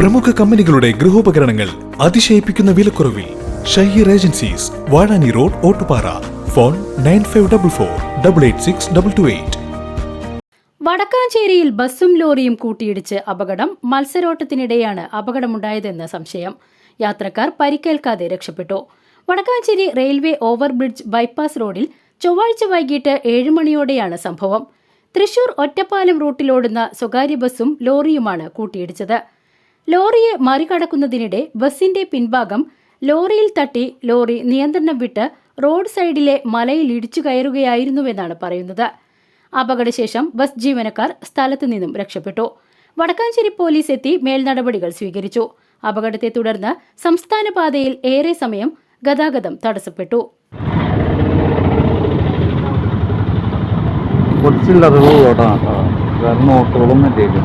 പ്രമുഖ കമ്പനികളുടെ ഗൃഹോപകരണങ്ങൾ അതിശയിപ്പിക്കുന്ന വിലക്കുറവിൽ Shaheer agencies Vazhani road Ottupara. Phone nine five double four double eight six double two eight. വടക്കാഞ്ചേരിയിൽ ബസ്സും ലോറിയും കൂട്ടിയിടിച്ച് അപകടം മത്സരോട്ടത്തിനിടെയാണ് അപകടമുണ്ടായതെന്ന് സംശയം. യാത്രക്കാർ പരിക്കേൽക്കാതെ രക്ഷപ്പെട്ടു. വടക്കാഞ്ചേരി റെയിൽവേ ഓവർബ്രിഡ്ജ് ബൈപ്പാസ് റോഡിൽ ചൊവ്വാഴ്ച വൈകിട്ട് ഏഴ് മണിയോടെയാണ് സംഭവം. തൃശൂർ ഒറ്റപ്പാലം റൂട്ടിലോടുന്ന സ്വകാര്യ ബസ്സും ലോറിയുമാണ് കൂട്ടിയിടിച്ചത്. ലോറിയെ മറികടക്കുന്നതിനിടെ ബസിന്റെ പിൻഭാഗം ലോറിയിൽ തട്ടി ലോറി നിയന്ത്രണം വിട്ട് റോഡ് സൈഡിലെ മലയിൽ ഇടിച്ചു കയറുകയായിരുന്നുവെന്നാണ് പറയുന്നത്. അപകടശേഷം ബസ് ജീവനക്കാർ സ്ഥലത്തു നിന്നും രക്ഷപ്പെട്ടു. വടക്കാഞ്ചേരി പോലീസ് എത്തി മേൽനടപടികൾ സ്വീകരിച്ചു. അപകടത്തെ തുടർന്ന് സംസ്ഥാന പാതയിൽ ഏറെ സമയം ഗതാഗതം തടസ്സപ്പെട്ടു. ഓട്ടോകളൊന്നും ഇല്ലേക്കും